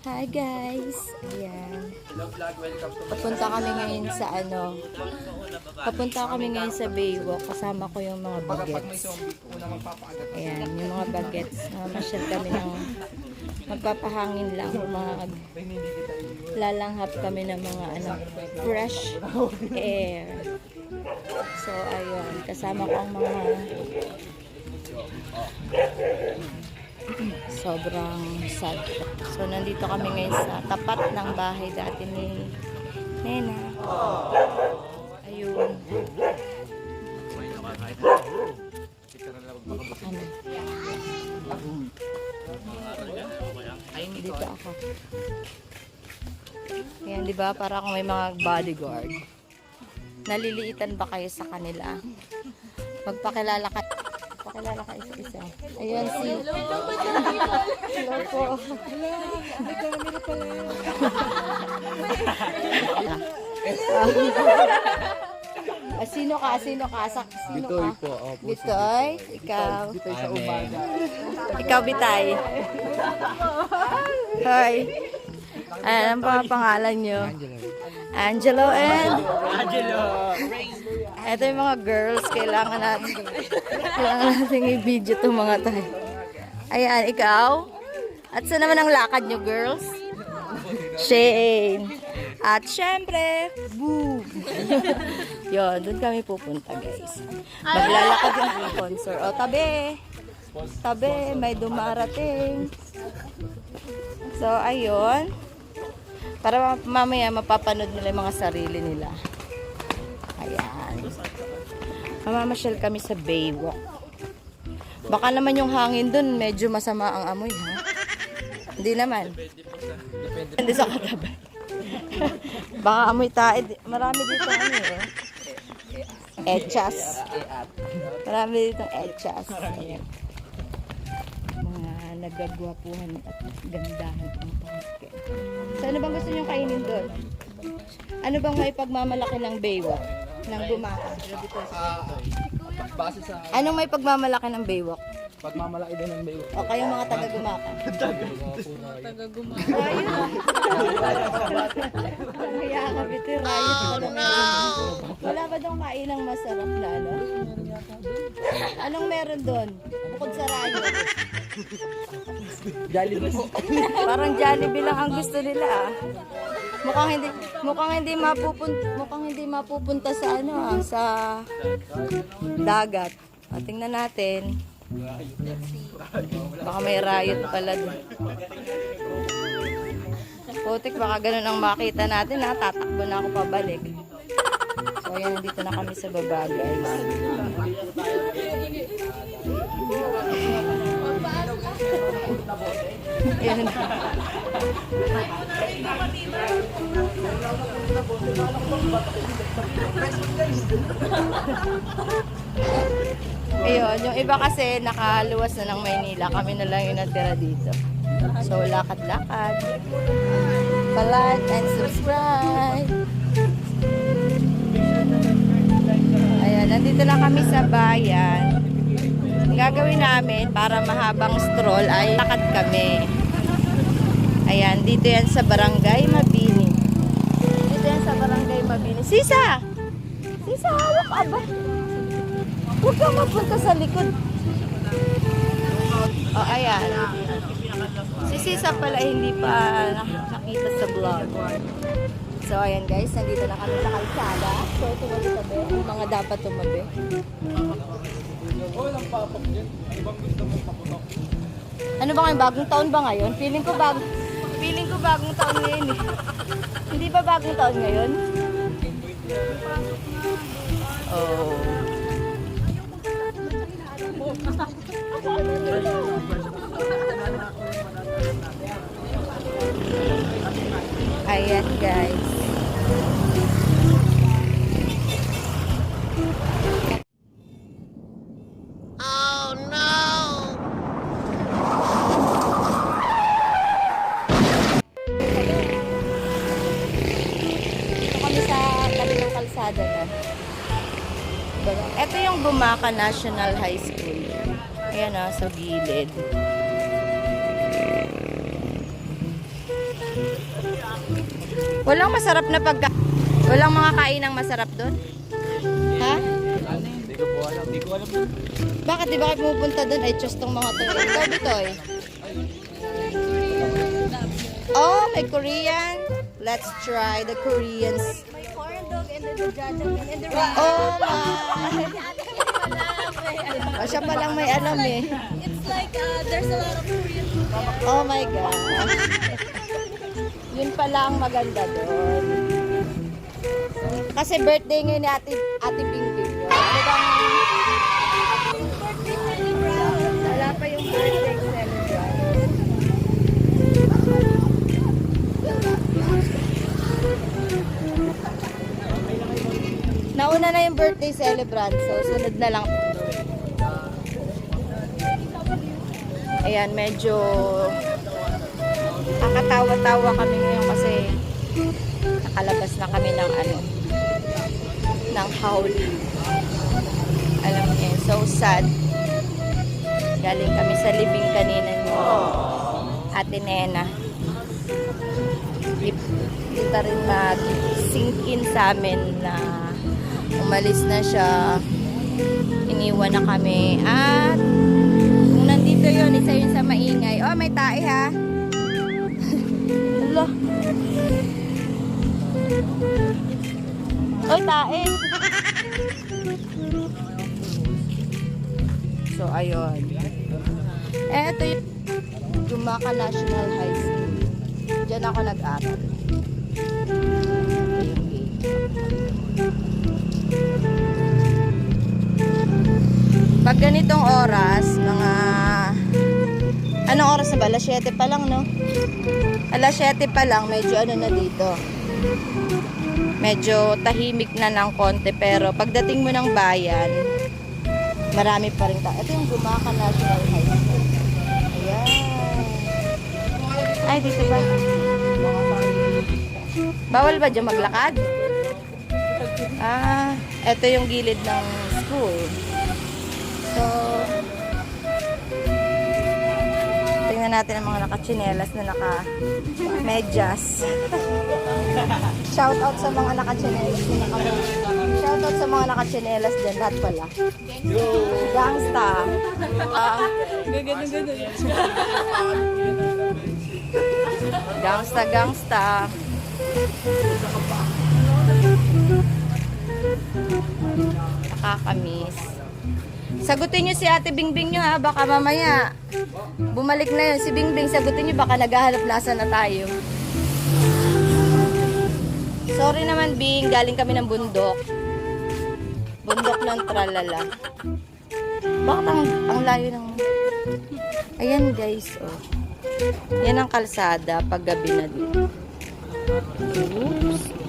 Hi guys! Ayan. Papunta kami ngayon sa ano. Papunta kami ngayon sa Baywalk. Kasama ko yung mga bagets. Ayan, yung mga bagets. Namasyal kami ng magpapahangin lang. Mag lalanghap kami ng mga ano, fresh air. So, ayun. Kasama ko ang mga sobrang sad. So, nandito kami ngayon sa tapat ng bahay dati ni Nena. Ayun. Ano? Dito ako. Ayan, di ba? Para akong may mga bodyguard. Naliliitan ba kayo sa kanila? Magpakilala ka. Pakilala ka isa-isa. Ayun si... Hello po. Ah, sino ka? Sino ka? Sa, sino ka? po, opo. Bitoy? Ikaw? Dito sa umaga. Ikaw, Bitay. Hi. Ano ang pangalan nyo? Angelo and? Angelo! Ito yung mga girls. Kailangan natin. Kailangan natin i-video itong mga tayo. Ayan, ikaw? At saan naman ang lakad nyo, girls? Shane. At syempre, boom. Yun, doon kami pupunta, guys. Maglalakad yung sponsor. O, tabi. Tabi, may dumarating. So, ayun. Para mamaya mapapanood nila yung mga sarili nila. Ayan. Mamamasyal kami sa Baywalk. Baka naman yung hangin dun, medyo masama ang amoy, ha? Hindi naman. Hindi sa katabi. Baka amoy tae. Marami dito ano eh. Echas. Marami dito echas. Ayan. Mga nagagwapuhan at gandahan ang pangke. So ano bang gusto nyo kainin doon? Ano bang may pagmamalaki ng baywalk? Ng bumaka? Ah, base sa Anong may pagmamalaki ng baywalk? pagmamalaki din ng bayo. O kayong mga taga-gumaka? Taga-gumaka. Kaya ka, ka lang. Wala ba daw mainang masarap na ano? Anong meron doon? Bukod sa riot. Jollibee po. Parang Jollibee lang ang gusto nila ah. Mukhang hindi mukhang hindi mapupunta mukhang hindi mapupunta sa ano ah, sa dagat. O, tingnan natin. Baka may riot pala doon. Putik, baka ganun ang makita natin ha. Tatakbo na ako pabalik. So, ayan, dito na kami sa baba, guys. Ayan. Ayun, yung iba kasi nakaluwas na ng Maynila. Kami na lang yung natira dito. So, lakad-lakad. Pa-like and subscribe. Ayan, nandito na kami sa bayan. Ang gagawin namin para mahabang stroll ay lakad kami. Ayan, dito yan sa Barangay Sisa! Sisa, hawak ka ba? Huwag kang mapunta sa likod. O, oh, ayan. Si Sisa pala hindi pa nakakita sa vlog. So, ayan guys, nandito na kami sa kalsada. So, tumabi-tabi. Ang mga dapat tumabi. Ano ba ngayon? Bagong taon ba ngayon? Feeling ko bag Feeling ko bagong taon ngayon eh. Hindi ba bagong taon ngayon? Oh. Ayan guys. National High School. Ayan ah, sa gilid. Walang masarap na pagka... Walang mga kainang masarap doon? Ha? Hindi ko po alam. Hindi ko alam. Bakit di ba kayo pumupunta doon? Ay, just tong mga to. Ikaw dito eh. Oh, may Korean. Let's try the Koreans. My corn dog and then the jajangmyeon and the Oh my! Oh, siya palang may alam eh. It's like uh, there's a lot of Korean food. Oh my God. Yun pala ang maganda doon. Kasi birthday ngayon ni Ate, Ate Bingbing yun. Ano bang... Wala pa yung birthday celebrant. Nauna na yung birthday celebrant, so sunod na lang. Ayan, medyo nakakatawa-tawa kami ngayon kasi nakalabas na kami ng ano, ng howling. Alam niyo, so sad. Galing kami sa libing kanina ni Ate Nena. Di, di pa rin mag-sink in sa amin na umalis na siya. Iniwan na kami. At nandito yun, isa yun sa maingay. Oh, may tae ha. Hala. Oy, tae. So, ayun. Eh, ito yung Gumaka National High School. Diyan ako nag-aral. Pag ganitong oras, mga... Anong oras na ba? Alas 7 pa lang, no? Alas 7 pa lang, medyo ano na dito. Medyo tahimik na ng konti, pero pagdating mo ng bayan, marami pa rin ta. Ito yung Gumaka National High School. Ayan. Ay, dito ba? Bawal ba dyan maglakad? Ah, ito yung gilid ng school. So, natin ang mga nakachinelas na naka-medyas. Shout out sa mga nakachinelas na naka Shout out sa mga nakachinelas dyan. Lahat pala. Gangsta. Ah, gangsta, gangsta. Nakakamiss. Sagutin niyo si Ate Bingbing niyo ha, baka mamaya bumalik na yun. Si Bingbing, sagutin niyo baka naghahanap lasa na tayo. Sorry naman Bing, galing kami ng bundok. Bundok ng tralala. Bakit ang, ang layo ng... Ayan guys, oh. Yan ang kalsada pag gabi na dito. Oops.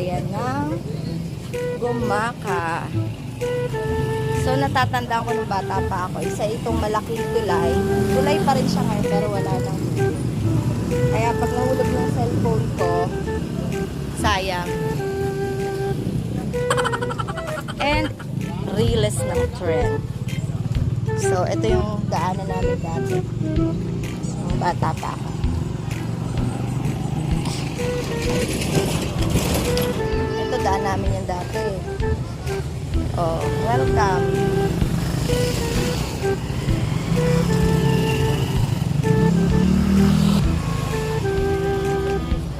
Bayan ng Gumaka. So, natatandaan ko nung bata pa ako. Isa itong malaking tulay. Tulay pa rin siya ngayon, pero wala nang. Kaya pag nahulog yung cellphone ko, sayang. And, realist ng trend. So, ito yung daanan namin dati. Nung bata pa ako. Ito daan namin yung dati. Oh, welcome.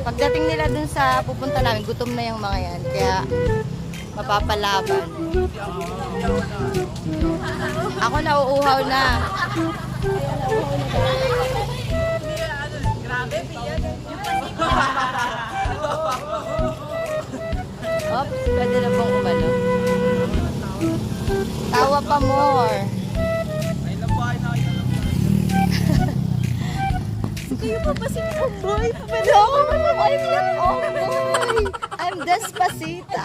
Pagdating nila dun sa pupunta namin, gutom na yung mga yan. Kaya mapapalaban. Ako nauuhaw na. Oops, pwede na pong umano. Tawa pa more. Kayo pa ba si Pumboy? No, I'm not Omboy. I'm Despacita.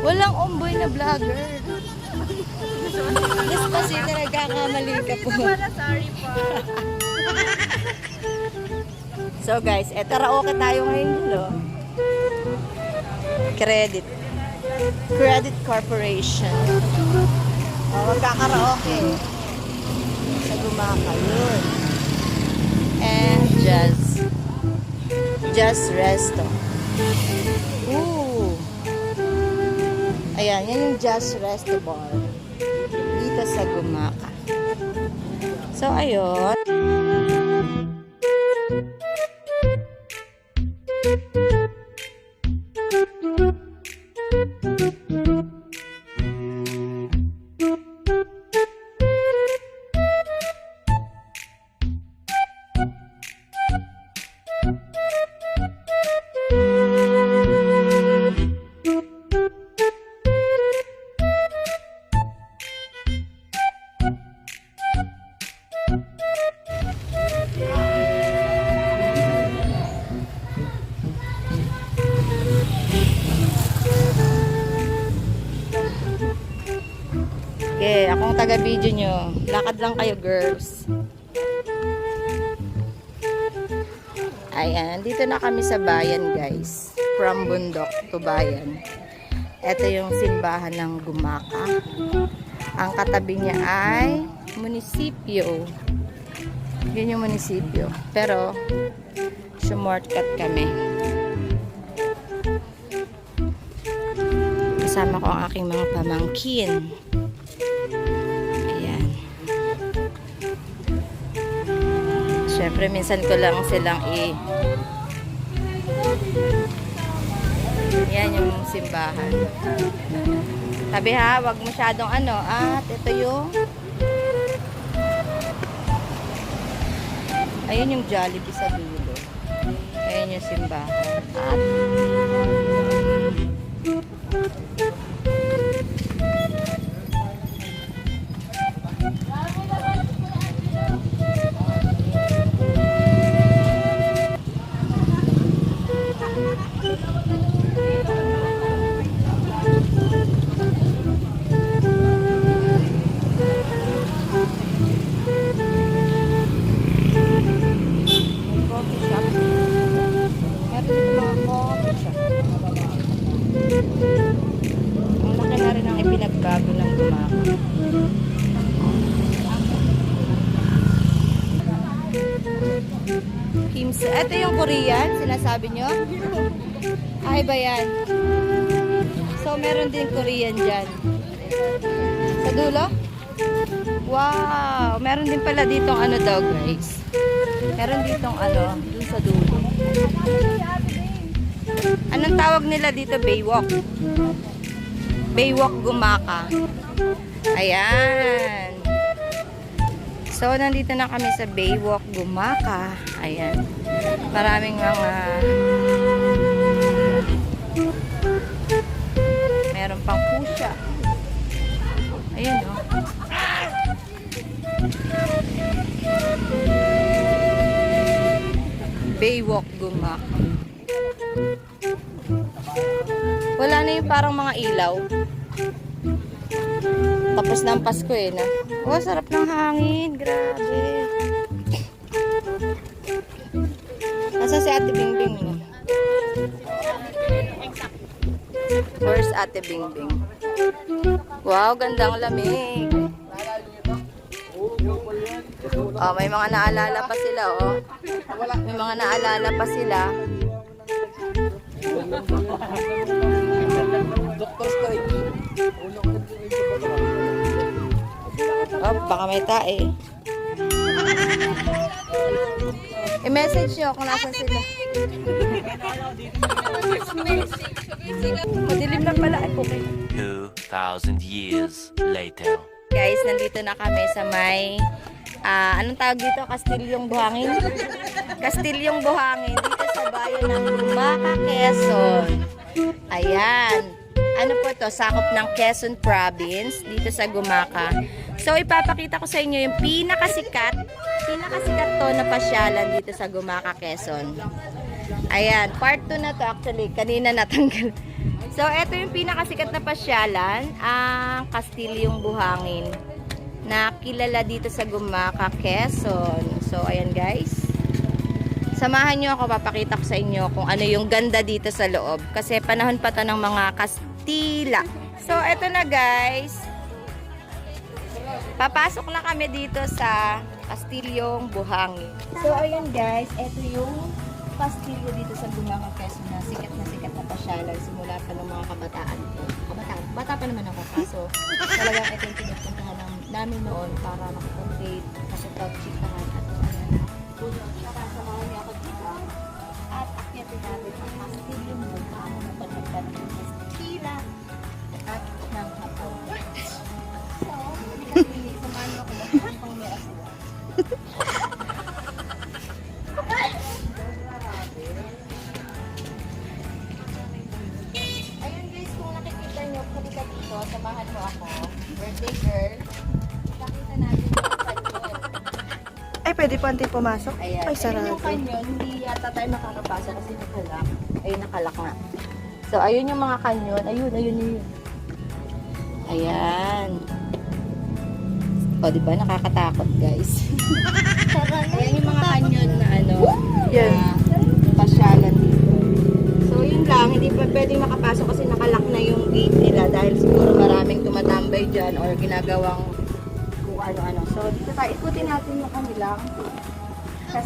Walang omboy na vlogger. Despacito, nagkakamali ka po. Sorry po. So guys, eto karaoke tayo ngayon dito. Credit. Credit Corporation. O, magkakaraoke. Sa Gumaka. And Jazz. Jazz Resto. Ooh. Ayan, yan yung Jazz Resto Bar. Dito sa Gumaka. So, ayun. Lakad lang kayo, girls. Ayan, dito na kami sa bayan, guys. From bundok to bayan. Ito yung simbahan ng Gumaka. Ang katabi niya ay munisipyo. Yun yung munisipyo. Pero, shortcut kami. Kasama ko ang aking mga pamangkin. Siyempre, minsan ko lang silang i... Yan yung simbahan. Sabi ha, wag masyadong ano. At ito yung... Ayun yung Jollibee sa dulo. Ayun yung simbahan. At... Ito yung Korean, sinasabi nyo? Ay ba yan? So, meron din Korean dyan. Sa dulo? Wow! Meron din pala ditong ano daw, guys. Meron ditong ano, dun sa dulo. Anong tawag nila dito? Baywalk. Baywalk Gumaka. Ayan. So, nandito na kami sa Baywalk Gumaka. Ayan. Maraming mga meron pang pusya. Ayan, oh. Baywalk Gumaka. Wala na yung parang mga ilaw. Tapos na ang Pasko eh na. Oh, sarap ng hangin. Grabe. Ate Bingbing? Wow, gandang lamig. Oh, may mga naalala pa sila, oh. May mga naalala pa sila. Oh, baka may tae. I-message nyo kung nasan sila. Madilim na pala. Ay, okay. 2,000 years later. Guys, nandito na kami sa may ah, anong tawag dito? Kastilyong Buhangin? Kastilyong Buhangin dito sa bayan ng Lumaca, Quezon. Ayan. Ano po to? Sakop ng Quezon Province dito sa Gumaca. So, ipapakita ko sa inyo yung pinakasikat, pinakasikat to na pasyalan dito sa Gumaca, Quezon. Ayan, part 2 na to actually. Kanina natanggal. So, ito yung pinakasikat na pasyalan, ang Kastilyong Buhangin na kilala dito sa Gumaca, Quezon. So, ayan guys. Samahan nyo ako, papakita ko sa inyo kung ano yung ganda dito sa loob. Kasi panahon pa to ng mga Kastila. So, eto na guys. Papasok na kami dito sa Kastilyong Buhangin. So, ayan guys, eto yung Kastilyo dito sa Gumaca, Quezon na sikat na sikat na pasyalan simula pa ng mga kabataan. Kabataan, bata pa naman ako kaso talagang ito yung pinupuntahan nam- namin noon para makipag-date, makipag-chikahan at ayan. Saka pwede pumasok? Ayan. Ay, Ayun sarado. yung kanyon, hindi yata tayo makakapasok kasi nakalak. Ayun, nakalak na. So, ayun yung mga kanyon. Ayun, ayun, ayun. Ayan. O, di ba? Nakakatakot, guys. Ayan yung mga kanyon na ano, Yan. na pasyalan dito. So, yun lang. Hindi pa pwedeng makapasok kasi nakalak na yung gate nila dahil siguro maraming tumatambay dyan or ginagawang kung ano-ano. So, dito tayo. Ikutin natin yung kanilang Alam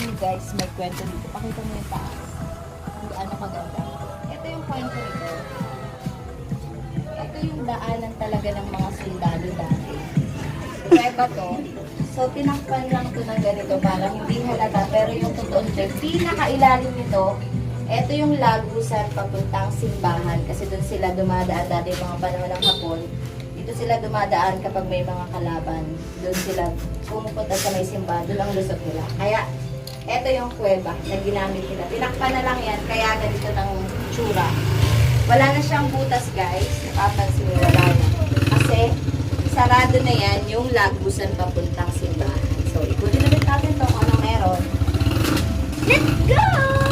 niyo guys, may kwento dito. Pakita mo yung taas. Hindi ano kaganda. Ito yung kwento nito. Ito yung daanan talaga ng mga sundalo dati. Kweba to. So, tinakpan lang to ng ganito para hindi halata. Pero yung totoong check, pinakailalim nito, ito yung lagusan papuntang simbahan. Kasi doon sila dumadaan dati mga panahon ng hapon. Dito sila dumadaan kapag may mga kalaban. Doon sila pumupunta sa may simbahan. Doon ang lusot nila. Kaya, ito yung kuweba na ginamit nila. Tinakpan na lang yan, kaya ganito ng tsura. Wala na siyang butas guys. Napapansin mo, wala na. Kasi, sarado na yan yung lagusan papuntang simbahan. So, ikutin na natin kung ano meron. Let's go!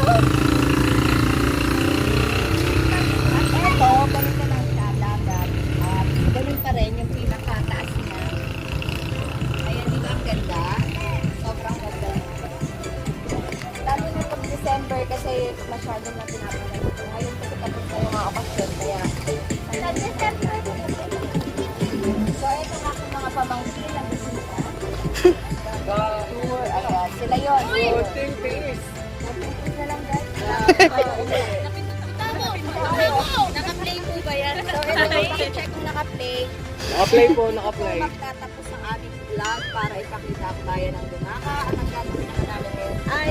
Masyado na pinapanay ito. Ngayon kasi tapos na yung mga okasyon. Kaya, sa December. So, ito nga kung mga pamangkin ang bisita. Tour, ayan. Sila yun. Floating face na lang guys. Naka-play po ba yan? So, ito, check kung naka-play. Naka-play po, naka-play. Magtatapos ang aming vlog para ipakita ang bayan ng Dumaka. At ang gagawin naman namin ngayon ay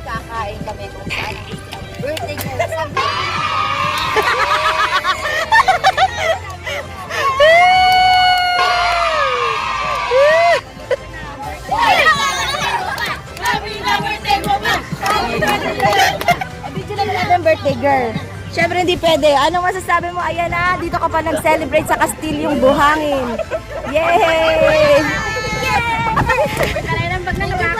kakain kami kung saan ang ang birthday ko sa Video naman natin birthday girl. Siyempre hindi pwede. Anong masasabi mo? Ayan na, dito ka pa nag-celebrate sa Kastilyong Buhangin. Yay! Kaya lang pag nalagay.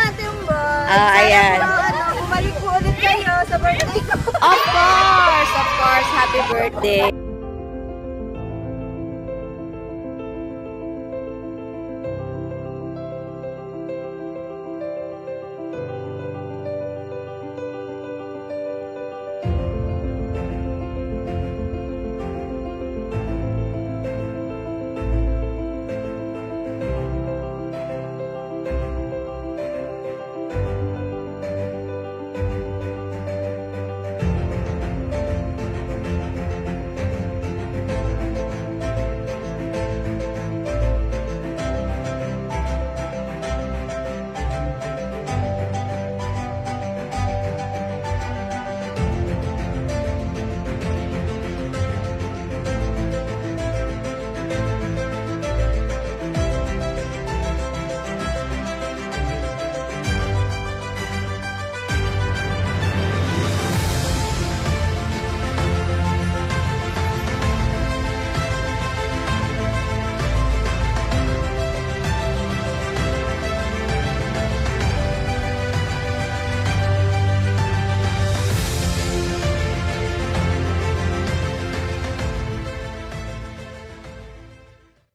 Ah, ayan. Ano, bumalik po ulit kayo sa birthday. Of course, of course. Happy birthday.